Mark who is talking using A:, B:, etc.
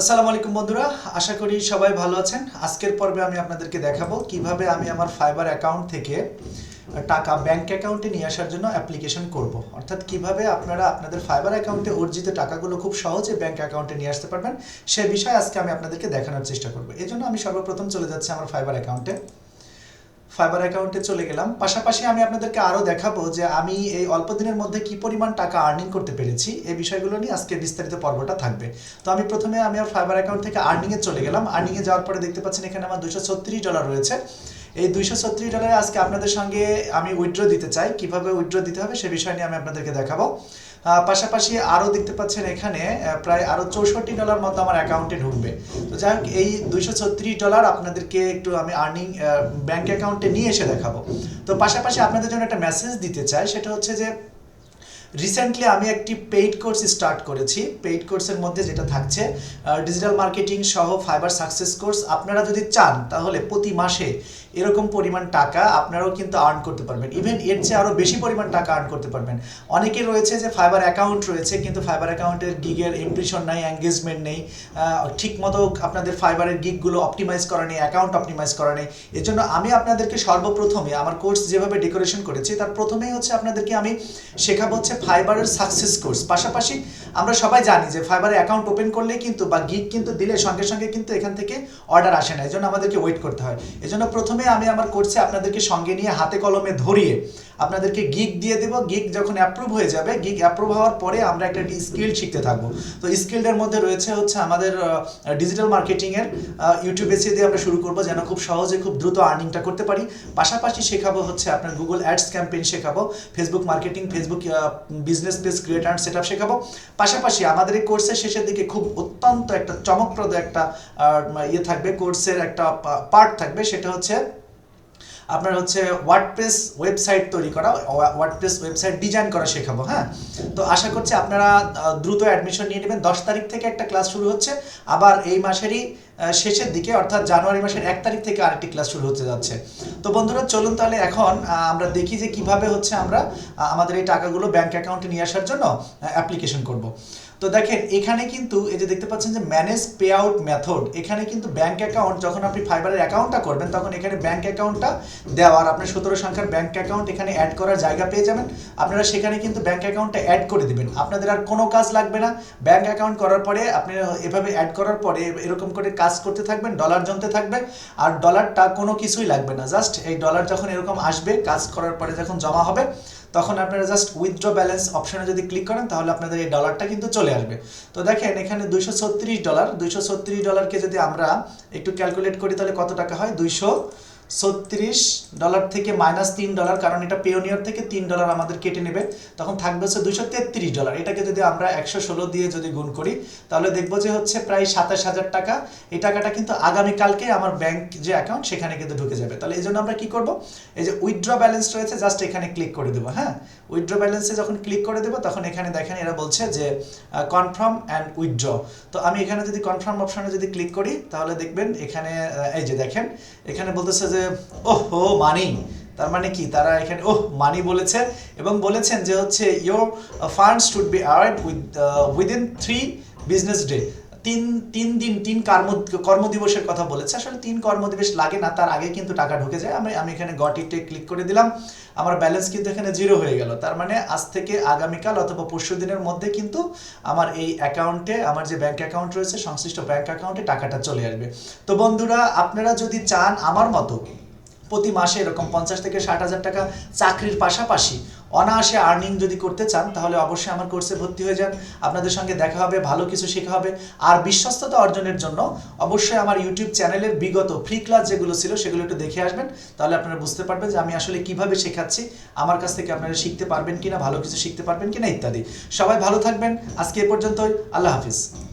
A: আসসালামু আলাইকুম বন্ধুরা, আশা করি সবাই ভালো আছেন। আজকের পর্বে আমি আপনাদেরকে দেখাবো কীভাবে আমি আমার ফাইবার অ্যাকাউন্ট থেকে টাকা ব্যাংক অ্যাকাউন্টে নিয়ে আসার জন্য অ্যাপ্লিকেশন করব। অর্থাৎ কীভাবে আপনারা আপনাদের ফাইবার অ্যাকাউন্টে অর্জিত টাকাগুলো খুব সহজে ব্যাংক অ্যাকাউন্টে নিয়ে আসতে পারবেন, সে বিষয়ে আজকে আমি আপনাদেরকে দেখানোর চেষ্টা করব। এই জন্য আমি সর্বপ্রথম চলে যাচ্ছি আমার ফাইবার অ্যাকাউন্টে ফাইবার অ্যাকাউন্টে চলে গেলাম। পাশাপাশি আমি আপনাদেরকে আরও দেখাবো যে আমি এই অল্প দিনের মধ্যে কি পরিমাণ টাকা আর্নিং করতে পেরেছি, এই বিষয়গুলো নিয়ে আজকে বিস্তারিত পর্বটা থাকবে। তো আমি প্রথমে আমি আমার ফাইবার অ্যাকাউন্ট থেকে আর্নিংয়ে চলে গেলাম। আর্নিংয়ে যাওয়ার পরে দেখতে পাচ্ছেন এখানে আমার দুশো ছত্রিশ ডলার রয়েছে। এই দুইশো ছত্রিশ ডলারে আজকে আপনাদের সঙ্গে আমি উইথড্র দিতে চাই। কীভাবে উইথড্র দিতে হবে সে বিষয় নিয়ে আমি আপনাদেরকে দেখাবো। পাশাপাশি আরও দেখতে পাচ্ছেন এখানে প্রায় আরও চৌষট্টি ডলার মতো আমার অ্যাকাউন্টে ঢুকবে। তো যাই হোক, এই দুইশো ছত্রিশ ডলার আপনাদেরকে একটু আমি আর্নিং ব্যাংক অ্যাকাউন্টে নিয়ে এসে দেখাবো। তো পাশাপাশি আপনাদের জন্য একটা মেসেজ দিতে চাই, সেটা হচ্ছে যে রিসেন্টলি আমি একটি পেইড কোর্স স্টার্ট করেছি। পেইড কোর্সের মধ্যে যেটা থাকছে ডিজিটাল মার্কেটিং সহ ফাইবার সাকসেস কোর্স আপনারা যদি চান, তাহলে প্রতি মাসে এরকম পরিমাণ টাকা আপনারাও কিন্তু আর্ন করতে পারবেন। ইভেন এর চেয়ে আরও বেশি পরিমাণ টাকা আর্ন করতে পারবেন। অনেকে রয়েছে যে ফাইবার অ্যাকাউন্ট রয়েছে, কিন্তু ফাইবার অ্যাকাউন্টের গিগের ইমপ্রেশন নাই এঙ্গেজমেন্ট নেই। ঠিক মতো আপনাদের ফাইবারের গিগগুলো অপটিমাইজ করা নেই অ্যাকাউন্ট অপটিমাইজ করা নেই। এর জন্য আমি আপনাদেরকে সর্বপ্রথমে আমার কোর্স যেভাবে ডেকোরেশন করেছি, তার প্রথমেই হচ্ছে আপনাদেরকে আমি শেখাবো হচ্ছে ফাইবারের সাকসেস কোর্স পাশাপাশি আমরা সবাই জানি যে ফাইবারে অ্যাকাউন্ট ওপেন করলে কিন্তু বা গিগ কিন্তু দিলে সঙ্গে সঙ্গে কিন্তু এখান থেকে অর্ডার আসে না এই জন্য আমাদেরকে ওয়েট করতে হয়। এই জন্য প্রথমে আমি আমার করছি আপনাদেরকে সঙ্গে নিয়ে হাতে কলমে ধরিয়ে আপনাদেরকে গিগ দিয়ে দেবো। গিগ যখন অ্যাপ্রুভ হয়ে যাবে গিগ অ্যাপ্রুভ হওয়ার পরে আমরা একটা স্কিল শিখতে থাকব। তো স্কিলটার মধ্যে রয়েছে হচ্ছে আমাদের ডিজিটাল মার্কেটিংয়ের ইউটিউব বেসিয়ে দিয়ে আমরা শুরু করব যেন খুব সহজে, খুব দ্রুত আর্নিংটা করতে পারি। পাশাপাশি শেখাবো হচ্ছে আপনার গুগল অ্যাডস ক্যাম্পেইন শেখাবো Facebook marketing Facebook business page create and set শেখাবো। পাশাপাশি আমাদের এই কোর্সের শেষের দিকে খুব অত্যন্ত একটা চমকপ্রদ একটা ইয়ে থাকবে কোর্সের একটা পার্ট থাকবে, সেটা হচ্ছে আপনার হচ্ছে ওয়ার্ডপ্রেস ওয়েবসাইট তৈরি করা ওয়ার্ডপ্রেস ওয়েবসাইট ডিজাইন করা শেখাবো হ্যাঁ? তো আশা করছি আপনারা দ্রুত অ্যাডমিশন নিয়ে নেবেন। দশ তারিখ থেকে একটা ক্লাস শুরু হচ্ছে। আবার এই মাসেরই শেষের দিকে, অর্থাৎ জানুয়ারি মাসের এক তারিখ থেকে আরেকটি ক্লাস শুরু হতে যাচ্ছে। তো বন্ধুরা, চলুন তাহলে এখন আমরা দেখি যে কীভাবে হচ্ছে আমরা আমাদের এই টাকাগুলো ব্যাংক অ্যাকাউন্টে নিয়ে আসার জন্য অ্যাপ্লিকেশন করব। তো দেখেন, এখানে কিন্তু এই যে দেখতে পাচ্ছেন যে ম্যানেজ পে আউট মেথড এখানে কিন্তু ব্যাংক অ্যাকাউন্ট যখন আপনি ফাইবারের অ্যাকাউন্টটা করবেন, তখন এখানে ব্যাংক অ্যাকাউন্টটা দেওয়ার আপনার সতেরো সংখ্যার ব্যাংক অ্যাকাউন্ট এখানে অ্যাড করার জায়গা পেয়ে যাবেন। আপনারা সেখানে কিন্তু ব্যাংক অ্যাকাউন্টটা অ্যাড করে দিবেন। আপনাদের আর কোনো কাজ লাগবে না। ব্যাংক অ্যাকাউন্ট করার পরে, আপনি এভাবে অ্যাড করার পরে, এরকম করে কাজ করতে থাকবেন ডলার জমতে থাকবে, আর ডলারটা কোনো কিছুই লাগবে না। জাস্ট এই ডলার যখন এরকম আসবে, কাজ করার পরে যখন জমা হবে, তখন আপনারা জাস্ট উইথড্র ব্যালেন্স অপশনে যদি ক্লিক করেন, তাহলে আপনাদের এই ডলারটা কিন্তু চলে আসবে। তো দেখেন, এখানে দুইশো ছত্রিশ ডলার দুইশো ছত্রিশ ডলারকে যদি আমরা একটু ক্যালকুলেট করি, তাহলে কত টাকা হয়? দুইশো ছত্রিশ ডলার থেকে মাইনাস তিন ডলার, কারণ এটা পেওনিয়ার থেকে তিন ডলার আমাদের কেটে নেবে। তখন থাকবে হচ্ছে দুইশো তেত্রিশ ডলার। এটাকে যদি আমরা একশো ষোলো দিয়ে যদি গুণ করি, তাহলে দেখব যে হচ্ছে প্রায় সাতাশ হাজার টাকা। এই টাকাটা কিন্তু আগামীকালকে আমার ব্যাংক যে অ্যাকাউন্ট সেখানে কিন্তু ঢুকে যাবে। তাহলে এই জন্য আমরা কি করব? এই যে উইথড্র ব্যালেন্স রয়েছে জাস্ট এখানে ক্লিক করে দেবো হ্যাঁ? উইথড্র ব্যালেন্সে যখন ক্লিক করে দেবো, তখন এখানে দেখেন এরা বলছে যে কনফার্ম অ্যান্ড উইথড্র তো আমি এখানে যদি কনফার্ম অপশনে যদি ক্লিক করি, তাহলে দেখবেন এখানে এই যে দেখেন, এখানে বলতেছে যে ওহো মানি। তার মানে কি? তারা এখানে, ওহ, মানি বলেছেন এবং বলেছেন যে হচ্ছে your funds should be aired with within three business day তিন তিন দিন, তিন কর্ম, কর্মদিবসের কথা বলেছে। আসলে তিন কর্মদিবস লাগে না, তার আগে কিন্তু টাকা ঢুকে যায়। আমি আমি এখানে গটিতে ক্লিক করে দিলাম। আমার ব্যালেন্স কিন্তু এখানে জিরো হয়ে গেল। তার মানে আজ থেকে আগামীকাল অথবা পরশু দিনের মধ্যে কিন্তু আমার এই অ্যাকাউন্টে আমার যে ব্যাংক অ্যাকাউন্ট রয়েছে, সংশ্লিষ্ট ব্যাংক অ্যাকাউন্টে টাকাটা চলে আসবে। তো বন্ধুরা, আপনারা যদি চান আমার মতো, প্রতি মাসে এরকম পঞ্চাশ থেকে ষাট হাজার টাকা চাকরির পাশাপাশি অনায়াসে আর্নিং যদি করতে চান, তাহলে অবশ্যই আমার কোর্সে ভর্তি হয়ে যান। আপনাদের সঙ্গে দেখা হবে, ভালো কিছু শেখা হবে। আর বিশ্বস্ততা অর্জনের জন্য অবশ্যই আমার ইউটিউব চ্যানেলের বিগত ফ্রি ক্লাস যেগুলো ছিল, সেগুলো একটু দেখে আসবেন। তাহলে আপনারা বুঝতে পারবেন যে আমি আসলে কীভাবে শেখাচ্ছি, আমার কাছ থেকে আপনারা শিখতে পারবেন কিনা, ভালো কিছু শিখতে পারবেন কিনা ইত্যাদি। সবাই ভালো থাকবেন। আজকে এ পর্যন্তই। আল্লাহ হাফিজ।